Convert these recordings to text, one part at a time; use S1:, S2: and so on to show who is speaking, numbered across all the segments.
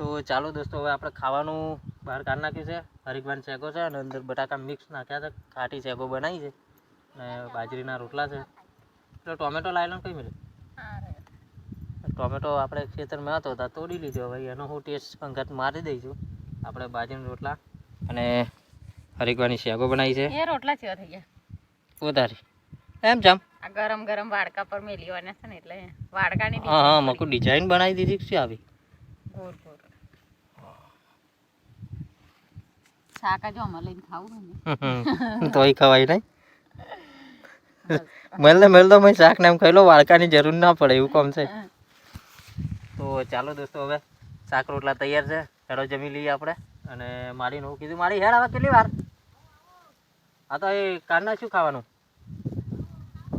S1: તો ચાલો દોસ્તો હવે આપણે ખાવાનું બહાર કાઢી નાખ્યું છે. હરિકવાન શેકો છે અને અંદર બટાકા મિક્સ નાખ્યા છે. ખાટી શેકો બનાવી છે. અને બાજરીના રોટલા છે. તો ટોમેટો લાવેલો કઈ મળે? ટોમેટો આપણે ખેતરમાં હતો ત્યાં તોડી લીધો હવે એનો હું ટેસ્ટ અંગત મારી દઈશું. આપણે બાજરીના રોટલા અને હરિકવાની શેકો બનાવી છે.
S2: એ રોટલા ચેવા થઈ ગયા.
S1: વધારે. એમ જામ.
S2: આ ગરમ ગરમ વાડકા પર મેલીવાના છે ને એટલે વાડકાની
S1: હા હા મકુ ડિઝાઇન બનાવી દીધી શું આવી.
S2: ગોળ ગોળ. શાક જો અમે લઈને ખાવું ને.
S1: તોય ખવાય નહીં. મેલતો મેં શાક ને એમ ખાઈ લો વાળકાની જરૂર ના પડે, એવું કોમ છે. તો ચાલો દોસ્તો, હવે શાક રોટલા તૈયાર છે. હેડો જમી લઈએ આપણે. અને મારી હું કીધું, મારી હેડ આવે કેટલી વાર? હા તો એ કારના શું ખાવાનું?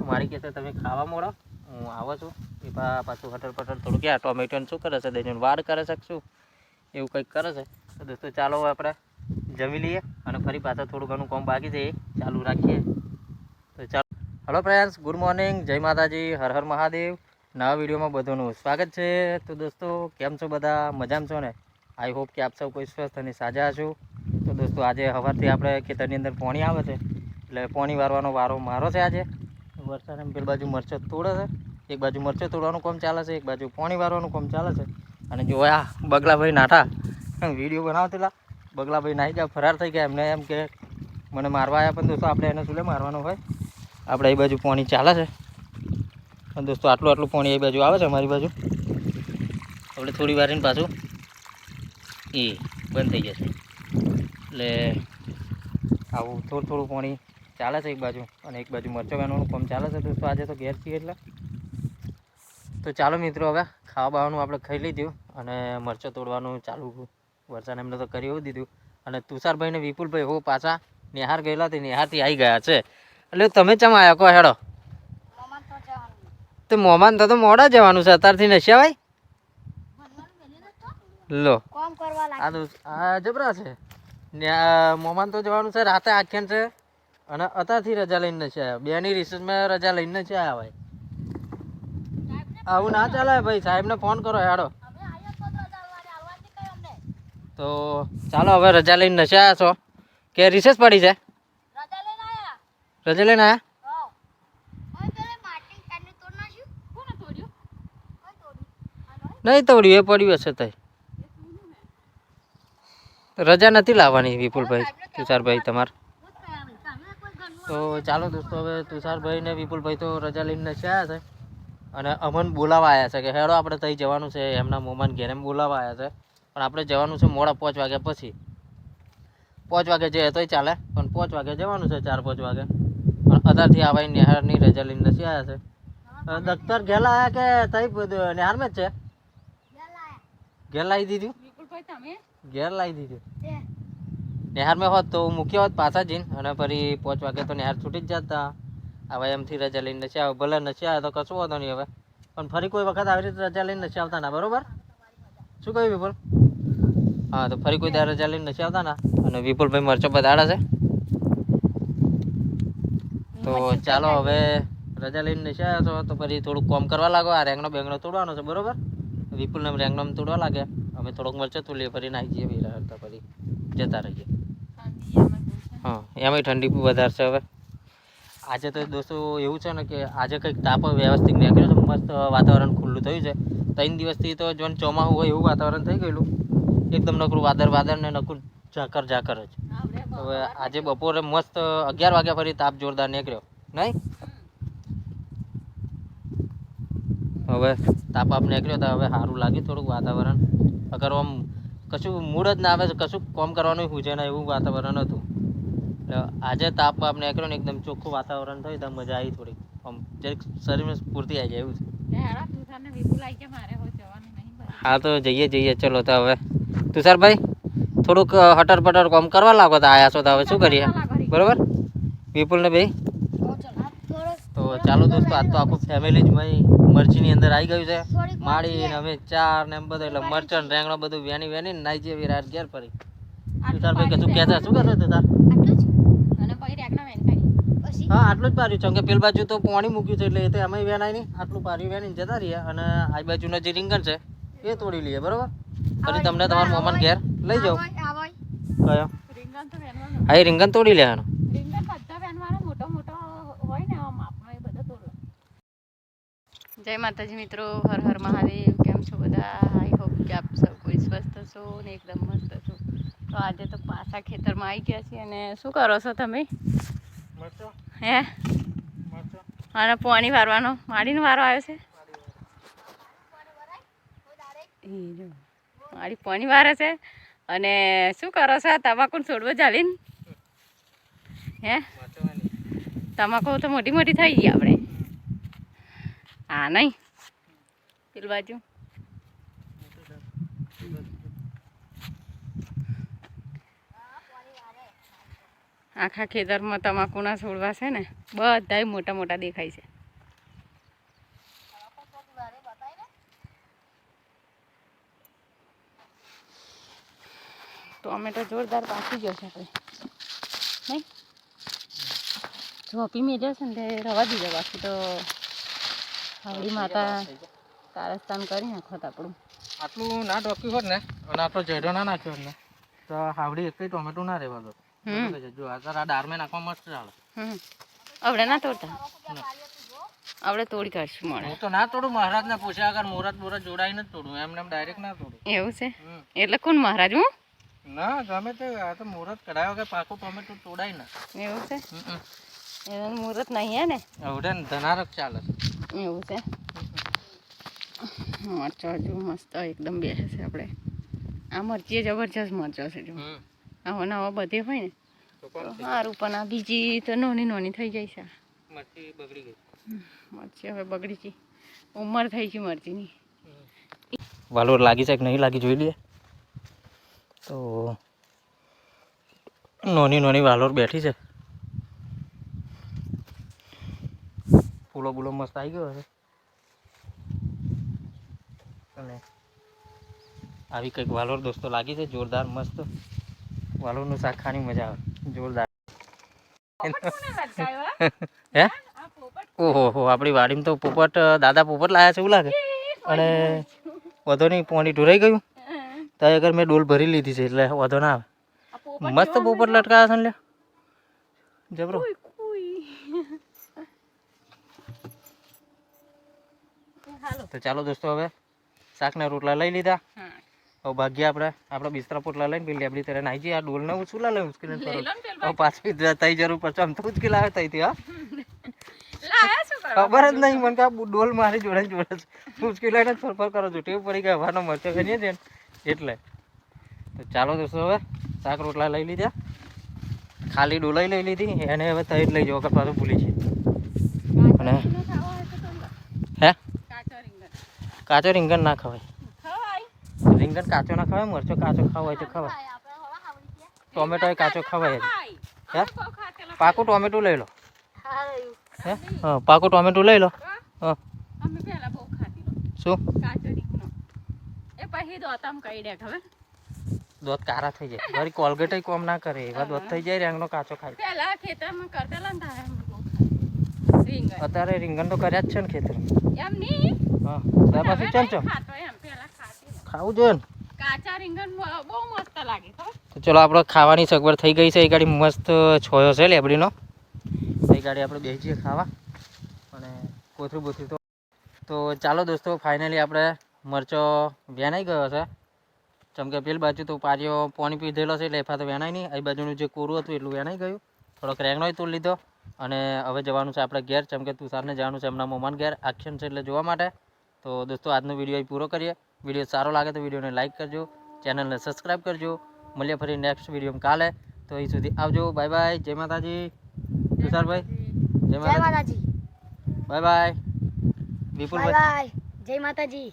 S1: મારી કહેશે તમે ખાવા મોડો, હું આવો છું. એ પાછું હટર પટર થોડું ક્યાં ટોમેટોને શું કરે છે? દઈને વાળ કરે છે એવું કંઈક કરે છે. તો દોસ્તો, ચાલો આપણે જમી લઈએ અને ફરી પાછા થોડું ઘણું કોમ બાકી છે ચાલુ રાખીએ. તો ચાલો. હલો ફ્રેન્ડ્સ ગુડ મોર્નિંગ જય માતાજી. હર હર મહાદેવ. નવા વિડીયોમાં બધાનું સ્વાગત છે. તો દોસ્તો, કેમ છો બધા? મજામાં છો ને? આઈ હોપ કે આપ સૌ કોઈ સ્વસ્થ અને સાજા છો તો દોસ્તો, આજે સવારથી આપણે ખેતરની અંદર પાણી આવે છે. એટલે પાણી વારવાનો વારો મારો છે આજે. વરસાદ એમ પેલી બાજુ મરચો તોડે છે. એક બાજુ મરચો તોડવાનું કામ ચાલે છે, એક બાજુ પાણી વારવાનું કામ ચાલે છે. અને જો આ બગલાભાઈ નાઠા વીડિયો બનાવતેલા બગલાભાઈ નાહી ગયા ફરાર થઈ ગયા. એમને એમ કે, મને મારવા આવ્યા પણ દોસ્તો, આપણે એને શું મારવાનો હોય? આપણે એ બાજુ પાણી ચાલે છે. પણ દોસ્તો, આટલું આટલું પાણી એ બાજુ આવે છે અમારી બાજુ. આપણે થોડી વાર પાછું એ બંધ થઈ જશે. એટલે આવું થોડું થોડું પાણી ચાલે છે એક બાજુ અને એક બાજુ મરચો બહેનોનું કામ ચાલે છે દોસ્તો. આજે તો ઘેર છીએ એટલે. તો ચાલો મિત્રો, હવે ખાવા બાવાનું આપણે ખાઈ લીધું અને મરચો તોડવાનું ચાલુ વરસાદ એમને તો કરી એવું દીધું. અને તુષારભાઈ ને વિપુલભાઈ હો પાછા નિહાર ગયેલા નિહારથી આવી ગયા છે. એટલે તમે ચમ આવ્યા કહો હેડો. તો મોમાન તો મોડા જવાનું છે અત્યારથી નશ્યા ભાઈ? લો. આ તો આ જબરા છે. મોમાન તો જવાનું છે રાતે આખ્યાન છે. અને અત્યારથી રજા લઈને નથી આવ્યા બેની રિસર્ચમાં રજા લઈને નથી આવ્યા ભાઈ. આવું ના ચાલે ભાઈ, સાહેબને ફોન કરો હેડો. તો ચાલો હવે રજા લઈને નશે આવ્યા છો. કે રિસેસ પડી છે? રજા લઈને આવ્યા નહીં તોડ્યું એ પડ્યું હશે તઈ. રજા નથી લાવવાની વિપુલભાઈ તુષારભાઈ તમારે. તો ચાલો દોસ્તો હવે તુષારભાઈ ને વિપુલભાઈ તો રજા લઈને નથી આવ્યા છે. અને અમન બોલાવા આવ્યા છે કે હેડો આપણે તઈ જવાનું છે. એમના મોમાન ઘેરે એમ બોલાવા આવ્યા છે. પણ આપણે જવાનું છે મોડા પાંચ વાગ્યા પછી. પાંચ વાગે જઈએ તોય ચાલે પણ પાંચ વાગે જવાનું છે ચાર પાંચ વાગે. પણ અધારથી આવા નિહારની રજા લઈને નથી આવ્યા છે. દફતર ઘેલા આવ્યા કે તઈ બધું નિહારમાં જ છે? ઘેર લાવી દીધું ઘેર લાવી દીધું. નિહારમાં હોત તો હું મૂક્યો હોત પાછા જઈને અને ફરી પાંચ વાગે તો નિહાર છૂટી જ જતા. હવે એમથી રજા લઈને નથી આવે ભલે નથી આવે તો કશું વાંધો નહીં હવે. પણ ફરી કોઈ વખત આવી રીતે રજા લઈને નથી આવતા ના બરોબર? શું કહ્યું વિપુલ? હા તો ફરી કોઈ દાડે રજા લઈને નથી આવતા ના અને વિપુલભાઈ મરચો બધાડા છે? તો ચાલો હવે રજા લઈને નથી આવ્યા છો તો ફરી થોડુંક કોમ કરવા લાગો. આ રેંગનો બેંગનો તોડવાનો છે બરોબર? વિપુલને રેંગનો તોડવા લાગે. અમે થોડોક મરચો તોડીએ ફરી નાખી જઈએ વેલા હરતા ફરી જતા રહીએ. હા એમાંય ઠંડી વધારે છે હવે. આજે તો દોસ્તો એવું છે ને કે આજે કંઈક તાપ વ્યવસ્થિત નીકળ્યો છે મસ્ત વાતાવરણ ખુલ્લું થયું છે. ત્રણ દિવસથી તો જોન ચોમાસું હોય એવું વાતાવરણ થઈ ગયેલું. એકદમ નકરું વાદર વાદળ ને નકરું ઝાકર ઝાકર જ. હવે આજે બપોરે મસ્ત અગિયાર વાગ્યા ફરી તાપ જોરદાર નીકળ્યો. નહીં? હવે તાપ આપ નીકળ્યો તો હવે સારું લાગ્યું થોડુંક વાતાવરણ. અગર આમ કશું મૂડ જ ના આવે છે કશું કોમ કરવાનું પૂછે ને એવું વાતાવરણ હતું. આજે તાપ આપ નીકળ્યો ને એકદમ ચોખ્ખું વાતાવરણ થયું તો મજા આવી થોડી આમ જે શરીરમાં સ્ફૂર્તિ આવી જાય એવું છે. હા તો જઈએ જઈએ. ચલો તો હવે. તુષારભાઈ થોડુંક હટર પટર કોમ કરવા લાગો તો આયા છો તો હવે શું કરીએ? બરોબર? વિપુલ ને ભાઈ તો ચાલો દોસ્તો આજ તો આખું ફેમિલી જ મય મરચીની અંદર આવી ગયું છે. માળી ને અમે ચાર ને એમ બધું એટલે મરચણ રેંગણો બધું વેની વેણી ને નાઈ જેવી રાત ઘેર પડી. તુષારભાઈ કશું કહેતા શું કહેતા તુષાર? હા આટલું જ પાર્યું છે. કે પેલ બાજુ તો પાણી મૂક્યું છે એટલે એ તો એમાંય વેણાય નહીં. આટલું પાર્યું વેણીને જતા રહીએ અને આ બાજુના જે રીંગણ છે એ તોડી લઈએ બરોબર? પછી તમને તમારા મોમાન ઘેર લઈ જાઓ. કયો? હા એ રીંગણ તોડી લેવાનું.
S2: જય માતાજી મિત્રો હર હર મહાદેવ. કેમ છો બધા? આઈ હોપ કે આપ સૌ કોઈ સ્વસ્થ છો ને એકદમ મસ્ત છો. તો આજે તો પાછા ખેતરમાં આવી ગયા છીએ અને શું કરો છો તમે? હે? અને પાણી વારવાનો માડીનો વારો આવ્યો છે? એ જો. માડી પાણી વારે છે અને શું કરો છો? તમાકુ છોડવો ચાલીને હે? તમાકુ તો મોટી મોટી થઈ ગઈ આપણે. હા નહીં. પેલું બાજુ આખા ખેતરમાં તમાકુના છોડવા છે ને, બધાય મોટા મોટા દેખાય છે. ટોમેટો જોરદાર પાકી ગયો છે આપણે નહીં? ઝોપી પીમી જશે ને તે રવા દીધો બાકી તો હાવડી માતા કારસ્તાન કરી નાખોત આપણું.
S1: આટલું ના ડોક્યું હોત ને અને આટલો જડો ના નાખ્યો ને તો હાવડી એક ટોમેટો ના રહેવા દો. જો આ તારા દાળમાં નાખવા મસ્ત ચાલે
S2: આવડે ના તોડતા. આવડે તોડી કાઢશું મળે
S1: હું તો ના તોડું મહારાજને પૂછ્યા આગળ મુહૂર્ત મુહૂર્ત જોડાઈને જ તોડું. એમને એમ ડાયરેક્ટ ના તોડું.
S2: એવું છે? એટલે કોણ મહારાજ હું?
S1: ના ગમે તે આ તો મુહૂર્ત કઢાયો કે પાકું ટોમેટો તોડાય ના.
S2: એવું છે. એનું મુહૂર્ત નહીં હે ને?
S1: ને ધનારક ચાલે.
S2: એવું છે? મરચો હજુ મસ્ત એકદમ બેસે છે આપણે આ મરચી જબરજસ્ત મરચો છે જો. આવો નવો બધે હોય ને સારું પણ આ બીજી તો નાની નાની થઈ જાય છે.
S1: મરચી બગડી ગઈ.
S2: મરચી હવે બગડી ગઈ. ઉંમર થઈ ગઈ મરચીની.
S1: વાલોર લાગી છે કે નહીં લાગી જોઈ લઈએ. તો નાની નાની વાલોર બેઠી છે. ફૂલો બૂલો મસ્ત આવી ગયો હશે. અને આવી કંઈક વાલોર દોસ્તો લાગી છે, જોરદાર મસ્ત. વાલોરનું શાક ખાવાની મજા આવે, જોરદાર. હે? ઓહો, હો, આપણી વાડીમાં તો પોપટ, દાદા પોપટ લાયા છે, એવું લાગે. અને વધુ નહીં, પોણી ઢોરાઈ ગયું. તો આગળ મેં ડોલ ભરી લીધી છે એટલે વાંધો ના આવે. મસ્ત પોપટ લટકાયા છે ને લે જબરો. તો ચાલો દોસ્તો હવે શાકના રોટલા લઈ લીધા. હવે ભાગ્ય આપણે. આપણે બિસ્તરા પોટલા લઈને પેલી આપણી તરફ નાઈ જઈએ. આ ડોલ ને ઉછું લે મુશ્કેલ હવે પાછું તઈ જરૂર પડશે. આમ તો ઉચકી લાવે તઈથી હા. ખબર જ નહીં મને કે આ ડોલ મારી જોડે જોડે ઉચકી લઈને ફરફર કરો છો. ટેવ પડી ગયા હવાનો મરચો કરીએ છે એટલે. તો ચાલો દોસ્તો હવે શાક રોટલા લઈ લીધા. ખાલી ડોલાઈ લઈ લીધી એને હવે જ લઈ જવા પાછું ભૂલી છે. અને હે? કાચો રીંગણ ના ખવાય. રીંગણ કાચો ના ખવાય મરચો કાચો ખાવાય તો ખવાય. ટોમેટો કાચો ખવાય હે? પાકું ટોમેટું લઈ લો. હે? હા પાકું ટોમેટું લઈ લો. હા. શું?
S2: દોતામ દે
S1: દોત કારા થઈ જાય. વળી કોલગેટ કોમ ના કરે એવા દોત થઈ જાય રેંગનો કાચો ખાય.
S2: પહેલા ખેતરમાં ખાતી રીંગણ.
S1: અત્યારે રીંગણ તો કર્યા જ છે ને ખેતર.
S2: એમ નહીં
S1: હા. ત્યાર પછી ચમ ચમ ખાવું જોઈએ ને?
S2: કાચા રીંગણ બહુ મસ્ત લાગે
S1: તો ચલો આપણે ખાવાની સગવડ થઈ ગઈ છે. એ ગાડી મસ્ત છોયો છે લેબડીનો. એ ગાડી આપણે બેસી જઈએ ખાવા. અને કોથરું બોથરું તો તો ચાલો દોસ્તો ફાઇનલી આપણે મરચો વેણાઈ ગયો છે. જેમ કે પેલી બાજુ તો પારીઓ પાણી પીધેલો છે એટલે એફા તો વેણાય નહીં. એ બાજુનું જે કોરું હતું એટલું વેણાઈ ગયું. થોડોક રેંગણોય તું લીધો. અને હવે જવાનું છે આપણે ઘેર. જેમ કે તુષારને જવાનું છે એમના મોમાન ઘેર. આખ્યન છે એટલે જોવા માટે. તો દોસ્તો આજનો વીડિયો પૂરો કરીએ. વીડિયો સારો લાગે તો વિડીયોને લાઇક કરજો. ચેનલને સબસ્ક્રાઈબ કરજો. મળીએ ફરી નેક્સ્ટ વિડીયોમાં કાલે. તો અહીં સુધી આવજો. Bye bye. જય માતાજી. તુષારભાઈ. જય માતાજી. Bye bye. વિપુલભાઈ.
S3: જય માતાજી.